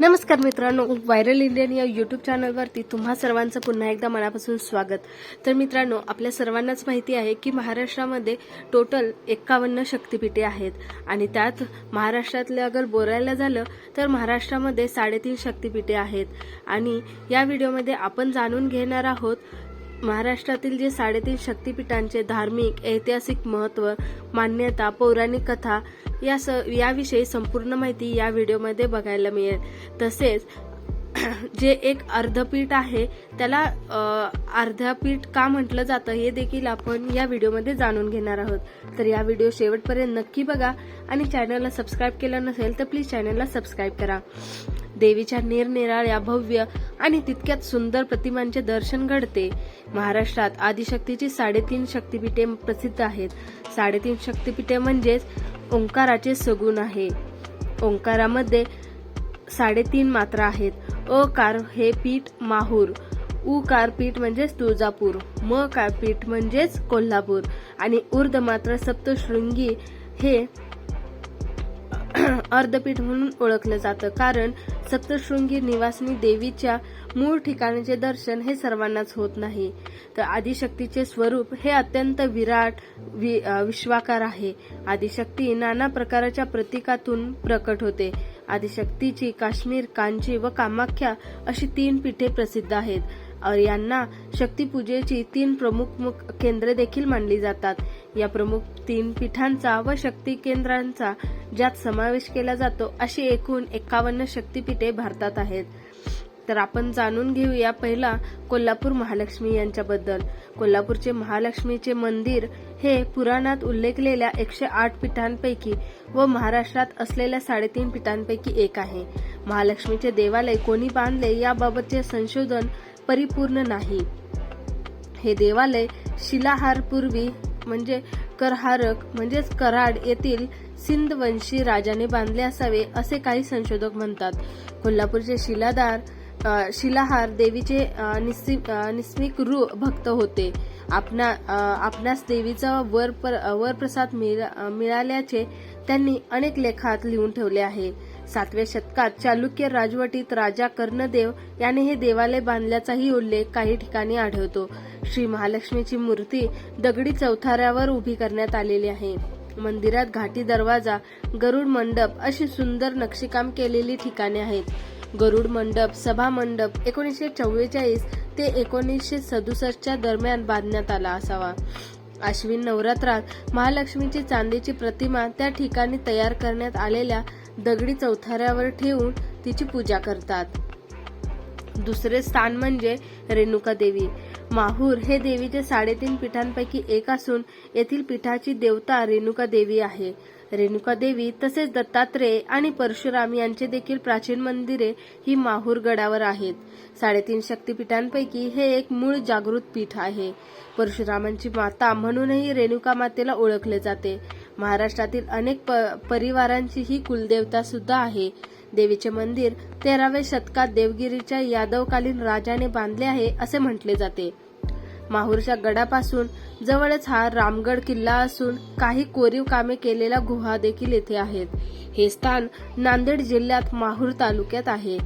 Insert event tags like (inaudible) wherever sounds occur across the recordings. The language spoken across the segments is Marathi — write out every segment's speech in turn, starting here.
नमस्कार मित्रांनो व्हायरल इंडियन या यूट्यूब चॅनलवरती तुम्हा सर्वांचं पुन्हा एकदा मनापासून स्वागत. तर मित्रांनो आपल्या सर्वांनाच माहिती आहे की महाराष्ट्रामध्ये टोटल एक्कावन्न शक्तिपीठे आहेत. आणि त्यात महाराष्ट्रातले अगर बोलायला झालं तर महाराष्ट्रामध्ये साडेतीन शक्तिपीठे आहेत. आणि या व्हिडिओमध्ये आपण जाणून घेणार आहोत महाराष्ट्रातील जे साडेतीन शक्तिपीठांचे धार्मिक ऐतिहासिक महत्त्व मान्यता पौराणिक कथा या स याविषयी संपूर्ण माहिती या व्हिडिओमध्ये बघायला मिळेल. तसेच (clears throat) जे एक अर्धपीठ आहे त्याला अर्धपीठ का म्हटलं जातं हे देखील आपण या व्हिडिओमध्ये जाणून घेणार आहोत. तर या व्हिडिओ शेवटपर्यंत नक्की बघा आणि चॅनलला सबस्क्राईब केलं नसेल तर प्लीज चॅनलला सबस्क्राईब करा. देवीच्या निरनिराळ्या भव्य आणि तितक्यात सुंदर प्रतिमांचे दर्शन घडते. महाराष्ट्रात आदिशक्तीची साडेतीन शक्तिपीठे प्रसिद्ध आहेत. साडेतीन शक्तिपीठे म्हणजेच ओंकाराचे सगुण आहे. ओंकारामध्ये साडेतीन मात्रा आहेत. अकार हे पीठ माहूर. उकार पीठ म्हणजेच तुळजापूर. म कार पीठ म्हणजेच कोल्हापूर. आणि उर्ध मात्र सप्तशृंगी हे (clears throat) अर्धपीठ म्हणून ओळखलं जातं. कारण सप्तशृंगी निवासिनी देवीच्या मूळ ठिकाणाचे दर्शन हे सर्वांनाच होत नाही. तर आदिशक्तीचे स्वरूप हे अत्यंत विराट वि- विश्वाकार आहे. आदिशक्ती नाना प्रकारच्या प्रतीकातून प्रकट होते. आदिशक्तीची काश्मीर कांची व कामाख्या अशी तीन पीठे प्रसिद्ध आहेत. यांना शक्तीपूजेची तीन प्रमुख मुख केंद्रे देखील मानली जातात. या प्रमुख तीन पीठांचा व शक्ती केंद्रांचा ज्यात समावेश केला जातो अशी एकूण एकावन्न शक्तीपीठे भारतात आहेत. तर आपण जाणून घेऊया पहिला कोल्हापूर महालक्ष्मी यांच्याबद्दल. कोल्हापूरचे महालक्ष्मीचे मंदिर हे पुराणात उल्लेखलेल्या एकशे आठ पीठांपैकी व महाराष्ट्रात असलेल्या साडेतीन पीठांपैकी एक आहे. महालक्ष्मीचे देवालय कोणी बांधले याबाबतचे संशोधन परिपूर्ण नाही. हे देवालय शिलाहारपूर्वी म्हणजे करहारक म्हणजेच कराड येथील सिंधवंशी राजाने बांधले असावे असे काही संशोधक म्हणतात. कोल्हापूरचे शिलादार शिलाहार देवीचे निस्मिक रू भक्त होते. आपणा आपणास देवीचा वर वरप्रसाद मिळा- मिळाल्याचे त्यांनी अनेक लेखात लिहून ठेवले आहे. सातव्या शतकात चालुक्य राजवटीत राजा कर्णदेव याने हे देवालय बांधल्याचाही उल्लेख काही ठिकाणी आढळतो. श्री महालक्ष्मीची मूर्ती दगडी चौथाऱ्यावर उभी करण्यात आलेली आहे. मंदिरात घाटी दरवाजा गरुड मंडप अशी सुंदर नक्षीकाम केलेली ठिकाणे आहेत. गरुड मंडप सभा मंडप एकोणीसशे चव्वेचाळीस ते एकोणीसशे सदुसष्टच्या दरम्यान बांधण्यात आला असावा. आश्विन नवरात्रात महालक्ष्मीची चांदीची प्रतिमा त्या ठिकाणी तयार करण्यात आलेल्या दगडी चौथाऱ्यावर ठेवून तिची पूजा करतात. दुसरे स्थान म्हणजे रेणुका देवी. माहूर हे देवीचे साडेतीन पीठांपैकी एक असून येथील पीठाची देवता रेणुका देवी आहे. रेणुका देवी तसेच दत्तात्रेय आणि परशुराम यांचे देखील प्राचीन मंदिरे ही माहूर गडावर आहेत. साडेतीन शक्तिपीठांपैकी हे एक मूळ जागृत पीठ आहे. परशुरामांची माता म्हणूनही रेणुका मातेला ओळखले जाते. महाराष्ट्रातील अनेक प- परिवारांची ही कुलदेवता सुद्धा आहे. देवीचे मंदिर तेराव्या शतकात देवगिरीच्या यादवकालीन राजाने बांधले आहे असे म्हटले जाते. माहूरच्या गडापासून जवळच हा रामगड किल्ला असून काही कोरीव कामे केलेल्या गुहा देखील येथे आहेत. हे स्थान नांदेड जिल्ह्यात माहूर तालुक्यात आहे.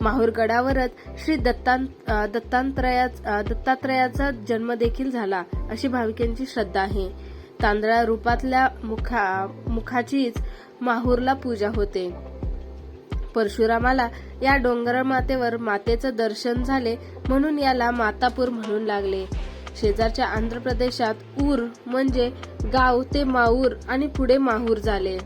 माहूर गडावरच श्री दत्तां दत्तात्रया दत्तात्रयाचा जन्म देखील झाला अशी भाविकांची श्रद्धा आहे. तांदळा रूपातल्या मुखा मुखाचीच माहूरला पूजा होते. परशुरामाला या डोंगर मातेवर मातेचं दर्शन झाले म्हणून याला मातापूर म्हणून लागले. शेजारच्या आंध्र प्रदेशात ऊर म्हणजे गाव ते माऊर आणि पुढे माहूर झाले.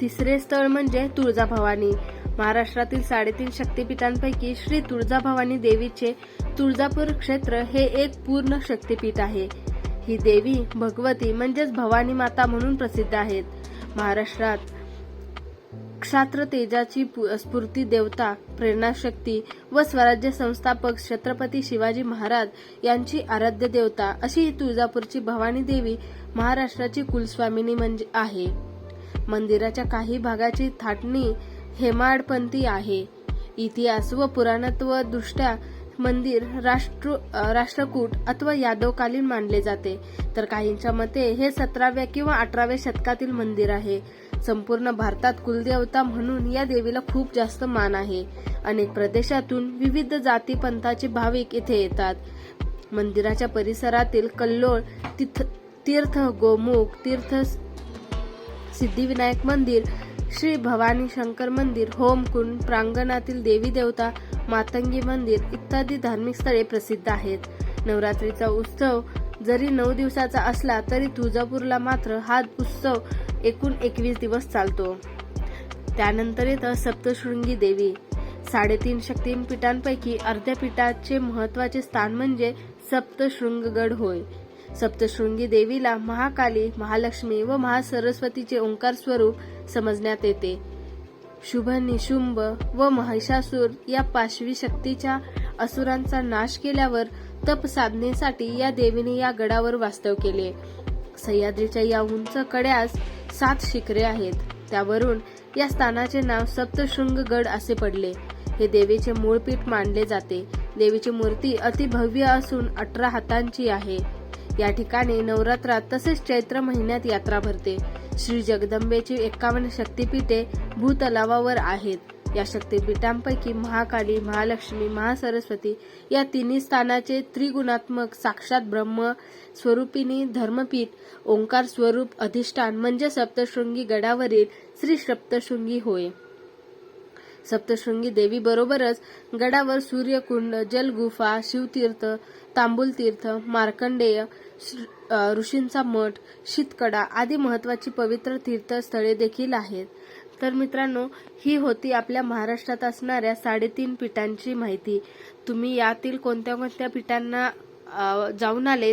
तिसरे स्थळ म्हणजे तुळजाभवानी. महाराष्ट्रातील साडेतीन शक्तिपीठांपैकी श्री तुळजाभवानी देवीचे तुळजापूर क्षेत्र हे एक पूर्ण शक्तिपीठ आहे. ही देवी भगवती म्हणजेच भवानी माता म्हणून प्रसिद्ध आहेत. महाराष्ट्रात क्षात्र तेजाची पु- स्फूर्ती देवता प्रेरणाशक्ती व स्वराज्य संस्थापक छत्रपती शिवाजी महाराज यांची आराध्य देवता अशी ही तुळजापूरची भवानी देवी महाराष्ट्राची कुलस्वामिनी म्हणजे आहे. मंदिराच्या काही भागाची थाटणी हेमाडपंथी आहे. इतिहास व पुराणत्व दृष्ट्या मंदिर राष्ट्र राष्ट्रकूट अथवा यादवकालीन मानले जाते. तर काहींच्या मते हे सतराव्या किंवा अठराव्या शतकातील मंदिर आहे. संपूर्ण भारतात कुलदेवता म्हणून या देवीला खूप जास्त मान आहे. अनेक प्रदेशातून विविध जाती पंथाचे भाविक इथे येतात. मंदिराच्या परिसरातील कल्लोळ तिथ तीर्थ गोमुख तीर्थ सिद्धिविनायक मंदिर श्री भवानी शंकर मंदिर होमकुंड प्रांगणातील देवी देवता मातंगी मंदिर इत्यादी धार्मिक स्थळे प्रसिद्ध आहेत. नवरात्रीचा उत्सव जरी नऊ दिवसाचा असला तरी तुळजापूरला मात्र हा उत्सव एकूण एकवीस दिवस चालतो. त्यानंतर येतं सप्तशृंगी देवी. साडेतीन शक्तीपीठांपैकी अर्ध्या पीठाचे महत्त्वाचे स्थान म्हणजे सप्तशृंगगड होय. सप्तशृंगी देवीला महाकाली महालक्ष्मी व महासरस्वतीचे ओंकार स्वरूप समजण्यात येते. शुभ निशुंभ व महिषासूर या पाशवी शक्तीच्या असुरांचा नाश केल्यावर तप साधनेसाठी या देवीने या गडावर वास्तव केले. सह्याद्रीच्या या उंच कड्यास सात शिखरे आहेत. त्यावरून या स्थानाचे नाव सप्तशृंग गड असे पडले. हे देवीचे मूळपीठ मानले जाते. देवीची मूर्ती अतिभव्य असून अठरा हातांची आहे. या ठिकाणी नवरात्रात तसेच चैत्र महिन्यात यात्रा भरते. श्री जगदंबेची एकावन्न शक्तिपीठे भूतलावावर आहेत. या शक्तिपीठांपैकी महाकाली महालक्ष्मी महासरस्वती या तिन्ही स्थानाचे त्रिगुणात्मक साक्षात ब्रह्म स्वरूपिणी धर्मपीठ ओंकार स्वरूप अधिष्ठान म्हणजे सप्तशृंगी गडावरील श्री सप्तशृंगी होय. सप्तशृंगी देवी बरोबरच गडावर सूर्यकुंड जलगुफा शिवतीर्थ तांबुलतीर्थ मार्कंडेय ऋषींचा मठ शीतकडा आदी महत्वाची पवित्र तीर्थस्थळे देखील आहेत. तर मित्रांनो ही होती आपल्या महाराष्ट्रात असणाऱ्या साडेतीन पीठांची माहिती. तुम्ही यातील कोणत्या कोणत्या पीठांना जाऊन आले